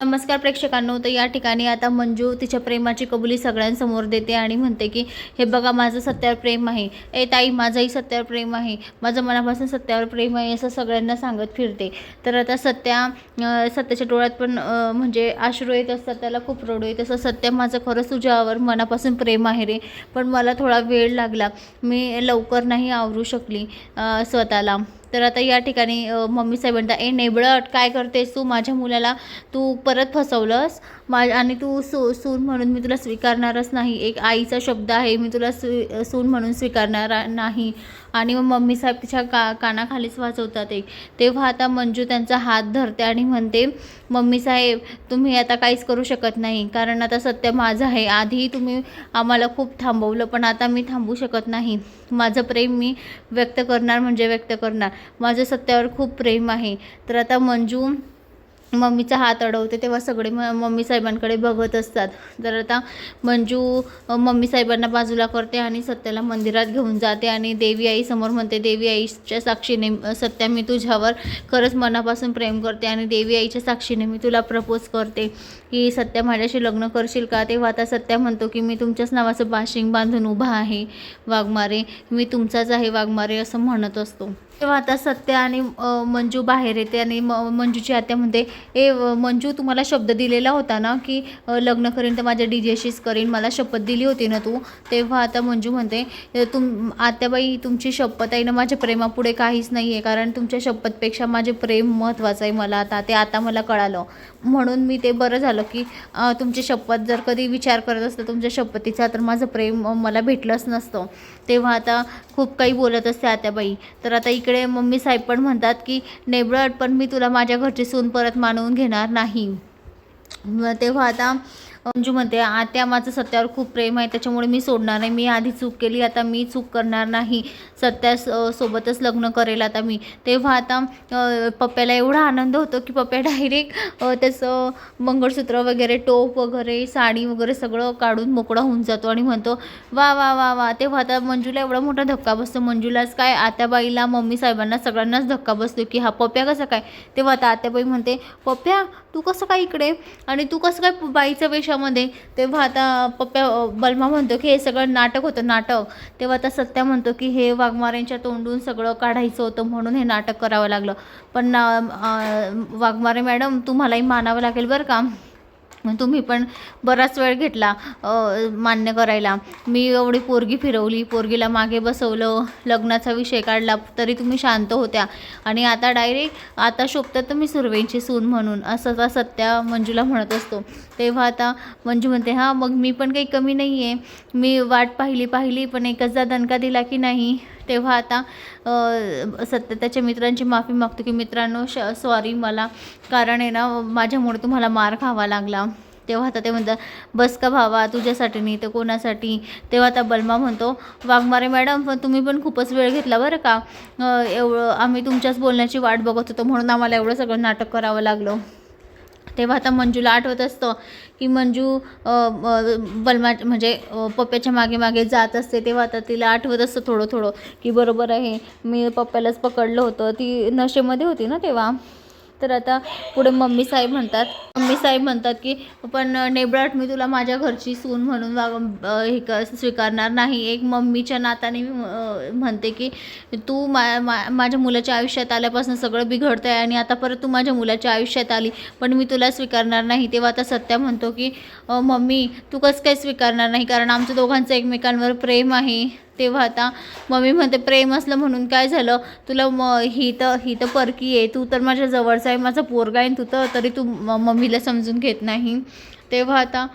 नमस्कार प्रेक्षकांनो तर या ठिकाणी आता मंजू तिच्या प्रेमाची कबुली सगळ्यांसमोर देते आणि म्हणते की हे बघा माझं सत्यावर प्रेम आहे. ए ताई माझंही सत्यावर प्रेम आहे. माझं मनापासून सत्यावर प्रेम आहे असं सगळ्यांना सांगत फिरते. तर आता सत्या सत्याच्या डोळ्यात पण म्हणजे आश्रू येत असतात त्याला खूप रडू येत असं सत्या माझं खरंच तुझ्यावर मनापासून प्रेम आहे रे पण मला थोडा वेळ लागला. मी लवकर नाही आवरू शकली स्वतःला. तर आता या ठिकाणी मम्मी साहेब म्हणतात ए नेबळट काय करतेस तू? माझ्या मुलाला तू परत फसवलंस. मा आणि तू सू सून म्हणून मी तुला स्वीकारणारच नाही. एक आईचा शब्द आहे मी तुला स्वी सून म्हणून स्वीकारणार नाही. आणि मग मम्मी साहेब तिच्या का कानाखालीच वाचवतात एक. तेव्हा आता मंजू त्यांचा हात धरते आणि म्हणते मम्मी साहेब तुम्ही आता काहीच करू शकत नाही. कारण आता सत्य माझं आहे. आधी तुम्ही आम्हाला खूप थांबवलं पण आता मी थांबू शकत नाही. माझं प्रेम मी व्यक्त करणार म्हणजे व्यक्त करणार. माझं सत्यावर खूप प्रेम आहे. तर आता मंजू मम्मीचा हात अडवते तेव्हा सगळे म मम्मी साहेबांकडे बघत असतात. तर आता मंजू मम्मी साहेबांना बाजूला करते आणि सत्याला मंदिरात घेऊन जाते आणि देवी आई समोर म्हणते देवी आईच्या साक्षीने सत्या मी तुझ्यावर खरंच मनापासून प्रेम करते आणि देवी आईच्या साक्षीने मी तुला प्रपोज करते. की सत्या माझ्याशी लग्न करशील का? तेव्हा आता सत्या म्हणतो की मी तुमच्याच नावाचं बाशिंग बांधून उभा आहे वाघमारे. मी तुमचाच आहे वाघमारे असं म्हणत असतो. तेव्हा आता सत्य आणि मंजू बाहेर येते आणि म मंजूची आत्या म्हणते ए मंजू तुम्हाला शब्द दिलेला होता ना की लग्न करीन तर माझ्या डीजेशीच करीन मला शपथ दिली होती ना तू? तेव्हा आता मंजू म्हणते तुम आत्याबाई तुमची शपथ आहे ना माझ्या प्रेमापुढे काहीच नाही आहे कारण तुमच्या शपथपेक्षा माझे प्रेम महत्त्वाचं आहे मला आता ते आता मला कळालं. म्हणून मी ते बरं झालं की तुमची शपथ जर कधी विचार करत असतं तुमच्या शपथीचा तर माझं प्रेम मला भेटलंच नसतं. तेव्हा आता खूप काही बोलत असते आत्याबाई. तर आता इकडे मम्मी साहेब पण म्हणतात की नेबळट पण मी तुला माझ्या घरची सून परत मानवून घेणार नाही. तेव्हा आता मंजू म्हणते आत्या माझं सत्यावर खूप प्रेम आहे त्याच्यामुळे मी सोडणार नाही. मी आधी चूक केली आता मी चूक करणार नाही. सत्या स- सोबतच लग्न करेल आता मी. तेव्हा आता पप्प्याला एवढा आनंद होतो की पप्प्या डायरेक्ट त्याचं मंगळसूत्र वगैरे टोप वगैरे साडी वगैरे सगळं काढून मोकळा होऊन जातो आणि म्हणतो वा वा वा वा. तेव्हा आता मंजूला एवढा मोठा धक्का बसतो. मंजूलाच काय आत्याबाईला मम्मी साहेबांना सगळ्यांनाच धक्का बसतो की हा पप्प्या कसा काय? तेव्हा आता आत्याबाई म्हणते पप्प्या तू कसं काय इकडे? आणि तू कसं काय बाईच्या नाटकामध्ये तेव्हा आता पप्प्या बलमा म्हणतो की हे सगळं नाटक होतं नाटक. तेव्हा आता सत्या म्हणतो की हे वाघमाऱ्यांच्या तोंडून सगळं काढायचं होतं म्हणून हे नाटक करावं लागलं. पण वाघमारे मॅडम तुम्हालाही मानावं लागेल बरं का? तुम्ही पण बराच वेळ घेतला मान्य करायला. मी एवढी पोरगी फिरवली पोरगीला मागे बसवलं लग्नाचा विषय काढला तरी तुम्ही शांत होत्या. आणि आता डायरेक्ट आता शोभतात तुम्ही सुरवेंची सून म्हणून असं आता सत्या मंजूला म्हणत असतो. तेव्हा आता मंजू म्हणते हां मग मी पण काही कमी नाही आहे मी वाट पाहिली पाहिली पण एकचदा दणका दिला की नाही? तेव्हा आता सत्य त्याच्या मित्रांची माफी मागतो की मित्रांनो श सॉरी मला. कारण आहे ना माझ्यामुळे तुम्हाला मार खावा लागला. तेव्हा आता ते म्हणतात बस का भावा तुझ्यासाठी नाही तर कोणासाठी? तेव्हा आता बलमा म्हणतो वाघमारे मॅडम पण तुम्ही पण खूपच वेळ घेतला बरं का? एवढं आम्ही तुमच्याच बोलण्याची वाट बघत होतो म्हणून आम्हाला एवढं सगळं नाटक करावं लागलं. तेव्हा आता मंजूला आठवत असतं की मंजू बलमा म्हणजे पप्प्याच्या मागे मागे जात असते. तेव्हा आता तिला आठवत असतं थोडं थोडं की बरोबर आहे. मी पप्प्यालाच पकडलं होतं. ती नशेमध्ये होती ना तेव्हा? तर आता पुढे मम्मी साहेब म्हणतात मम्मी साहेब म्हणतात की पण नेबळाट मी तुला माझ्या घरची सून म्हणून वाग हे क स्वीकारणार नाही. एक मम्मीच्या नाताने मी म्हणते की तू मा मा माझ्या मुलाच्या आयुष्यात आल्यापासून सगळं बिघडतं आहे आणि आता परत तू माझ्या मुलाच्या आयुष्यात आली पण मी तुला स्वीकारणार नाही. तेव्हा आता सत्या म्हणतो की मम्मी तू कसं काय स्वीकारणार नाही? कारण आमचं दोघांचं एकमेकांवर प्रेम आहे. तेव्हा आता मम्मी म्हणते प्रेम असलं म्हणून काय झालं? तुला म ही तर ही तर परकी आहे. तू तर माझ्या जवळचा आहे माझा पोरगा आहे तू तर तरी तू म मम्मीला समजून घेत नाही. तेव्हा आता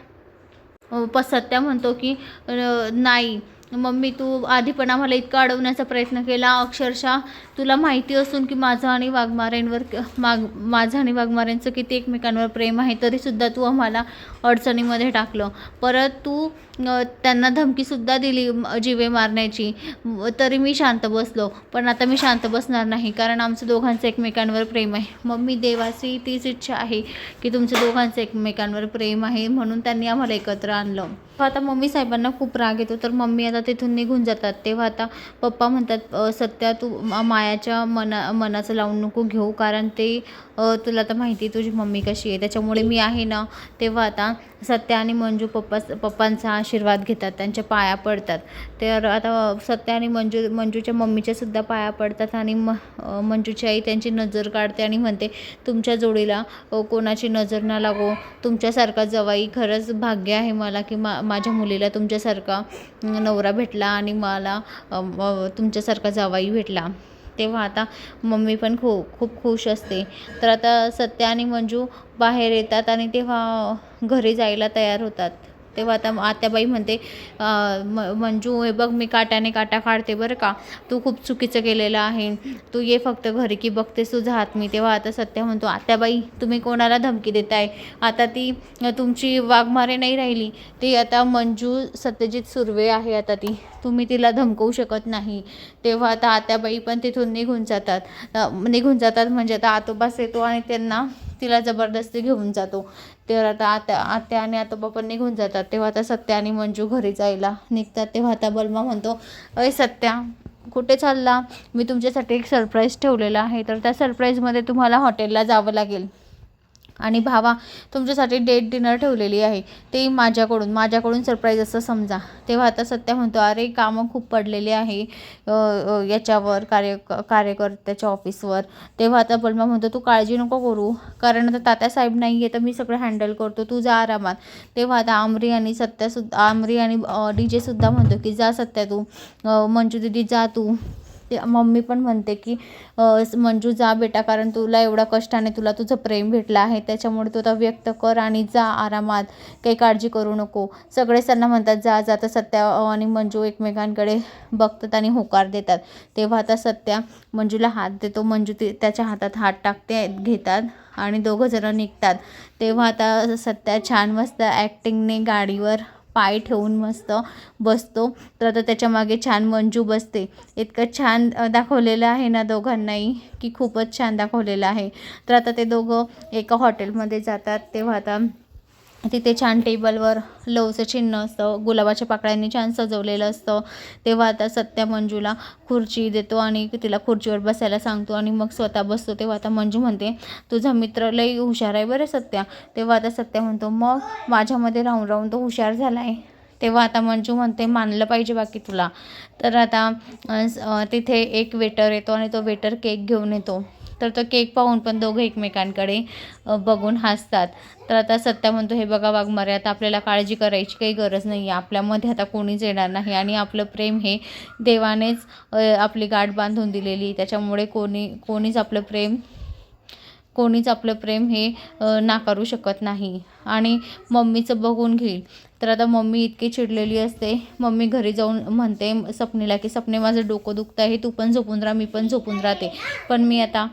पसत्या म्हणतो की नाही मम्मी तू आधी पण आम्हाला इतका अडवण्याचा प्रयत्न केला. अक्षरशः तुला माहिती असून की माझं आणि वाघमाऱ्यांवर माग माझं आणि वाघमाऱ्यांचं किती एकमेकांवर प्रेम आहे तरीसुद्धा तू आम्हाला अडचणीमध्ये टाकलं. परत तू त्यांना धमकीसुद्धा दिली जिवे मारण्याची. तरी मी शांत बसलो पण आता मी शांत बसणार नाही कारण आमचं दोघांचं एकमेकांवर प्रेम आहे. मम्मी देवाची तीच इच्छा आहे की तुमचं दोघांचं एकमेकांवर प्रेम आहे म्हणून त्यांनी आम्हाला एकत्र आणलं. आता मम्मी साहेबांना खूप राग येतो तर मम्मी आता तिथून निघून जातात. तेव्हा आता पप्पा म्हणतात सत्या तू मायाच्या मना मनाचं लावून नको घेऊ कारण ते तुला तर माहिती आहे तुझी मम्मी कशी आहे त्याच्यामुळे मी आहे ना. तेव्हा आता सत्या आणि मंजू पप्पा पप्पांचा आशीर्वाद घेतात त्यांच्या पाया पडतात. तर आता सत्या आणि मंजू मंजूच्या मम्मीच्या सुद्धा पाया पडतात आणि म मंजूची आई त्यांची नजर काढते आणि म्हणते तुमच्या जोडीला कोणाची नजर ना लागो. तुमच्यासारखा जवाई खरंच भाग्य आहे मला की मा माझ्या मुलीला तुमच्यासारखा नवरा भेटला आणि मला तुमच्यासारखा जवाई भेटला. तेव्हा आता मम्मी पण खू खूप खुश असते. तर आता सत्या आणि मंजू बाहेर येतात आणि तेव्हा घरी जायला तयार होतात. तेव्हा आता आत्याबाई म्हणते म मंजू हे बघ मी काट्याने काटा काढते बरं का. तू खूप चुकीचं केलेलं आहे. तू ये फक्त घरी की बघतेस तुझा हात. मी तेव्हा आता सत्या म्हणतो आत्याबाई तुम्ही कोणाला धमकी देताय? आता ती तुमची वाघमारे नाही राहिली. ती आता मंजू सत्यजित सुर्वे आहे आता ती. तुम्ही तिला धमकवू शकत नाही. तेव्हा आता आत्याबाई पण तिथून निघून जातात. निघून जातात म्हणजे आता आतोबास येतो आणि त्यांना तिला जबरदस्ती घेऊन जातो. तेव्हा आता आत्या आत्या आणि आतोबा पण निघून जातात. तेव्हा आता सत्या आणि मंजू घरी जायला निघतात. तेव्हा आता बलमा म्हणतो अय सत्या कुठे चालला? मी तुमच्यासाठी एक सरप्राईज ठेवलेला आहे. तर त्या सरप्राईजमध्ये तुम्हाला हॉटेलला जावं लागेल. आणि भावा तुमच्यासाठी डेट डिनर ठेवलेली आहे. ते माझ्याकडून माझ्याकडून सरप्राईज असं समजा. तेव्हा आता सत्या म्हणतो अरे कामं खूप पडलेली आहे याच्यावर कार्य कार्यकर्त्याच्या ऑफिसवर तेव्हा आता बलमा म्हणतो तू काळजी नको करू. कारण आता तात्यासाहेब नाही आहे तर मी सगळं हँडल करतो. तू जा आरामात. तेव्हा आता आमरी आणि सत्यासुद्धा आमरी आणि डी जेसुद्धा म्हणतो की जा सत्या तू. मंजू दिदी जा तू. मम्मी पण म्हणते की मंजू जा बेटा कारण तुला एवढा कष्टाने तुला तुझं प्रेम भेटलं आहे. त्याच्यामुळे तू आता व्यक्त कर आणि जा आरामात. काही काळजी करू नको. सगळे त्यांना म्हणतात जा जा. तर सत्या आणि मंजू एकमेकांकडे बघतात आणि होकार देतात. तेव्हा आता सत्या मंजूला हात देतो. मंजू ते त्याच्या हातात हात टाकते घेतात आणि दोघं जणं निघतात. तेव्हा आता सत्या छान मस्त ॲक्टिंगने गाडीवर पाय ठेवून मस्त बसतो. तर आता त्याच्यामागे छान मंजू बसते. इतकं छान दाखवलेलं आहे ना दोघांनाही की खूपच छान दाखवलेलं आहे. तर आता ते दोघं एका हॉटेलमध्ये जातात. तेव्हा आता तिथे छान टेबलवर लवचं चिन्ह असतं गुलाबाच्या पाकळ्यांनी छान सजवलेलं असतं. तेव्हा आता सत्या मंजूला खुर्ची देतो आणि तिला खुर्चीवर बसायला सांगतो आणि मग स्वतः बसतो. तेव्हा आता मंजू म्हणते तुझा मित्र लई हुशार आहे बरं सत्या. तेव्हा आता सत्या म्हणतो मग माझ्यामध्ये राहून राहून तो हुशार झाला आहे तेव्हा आता मंजू म्हणते मानलं पाहिजे बाकी तुला. तर आता स- तिथे एक वेटर येतो आणि तो वेटर केक घेऊन येतो. तर तो केक पाहून पण दोघं एकमेकांकडे बघून हसतात. तर आता सत्या म्हणतो हे बघा वाघमारे आता आपल्याला काळजी करायची काही गरज नाही आहे आपल्यामध्ये आता कोणीच येणार नाही आणि आपलं प्रेम हे देवानेच आपली गाठ बांधून दिलेली. त्याच्यामुळे कोणी कोणीच आपलं प्रेम कोणीच आपलं प्रेम हे नाकारू शकत नाही. आणि मम्मीचं बघून घेईल. तर आता मम्मी इतकी चिडलेली असते. मम्मी घरी जाऊन म्हणते सपनेला की सपने माझं डोकं दुखतं आहे तू पण झोपून राहा मी पण झोपून राहते. पण मी आता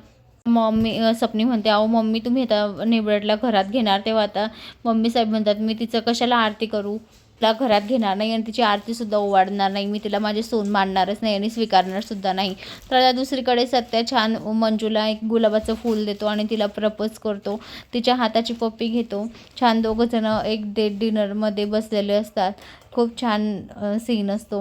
मम्मी सपनी म्हणते अहो मम्मी तुम्ही आता निबडला घरात घेणार. तेव्हा आता मम्मी साहेब म्हणतात मी तिचं कशाला आरती करू? तिला घरात घेणार नाही आणि तिची आरतीसुद्धा ओवाडणार नाही. मी तिला माझे सोन मानणारच नाही आणि स्वीकारणारसुद्धा नाही. तर आता दुसरीकडे सत्या छान मंजूला एक गुलाबाचं फूल देतो आणि तिला प्रपोज करतो. तिच्या हाताची पप्पी घेतो. छान दोघंजणं एक डेट डिनरमध्ये बसलेले असतात. खूप छान सीन असतो.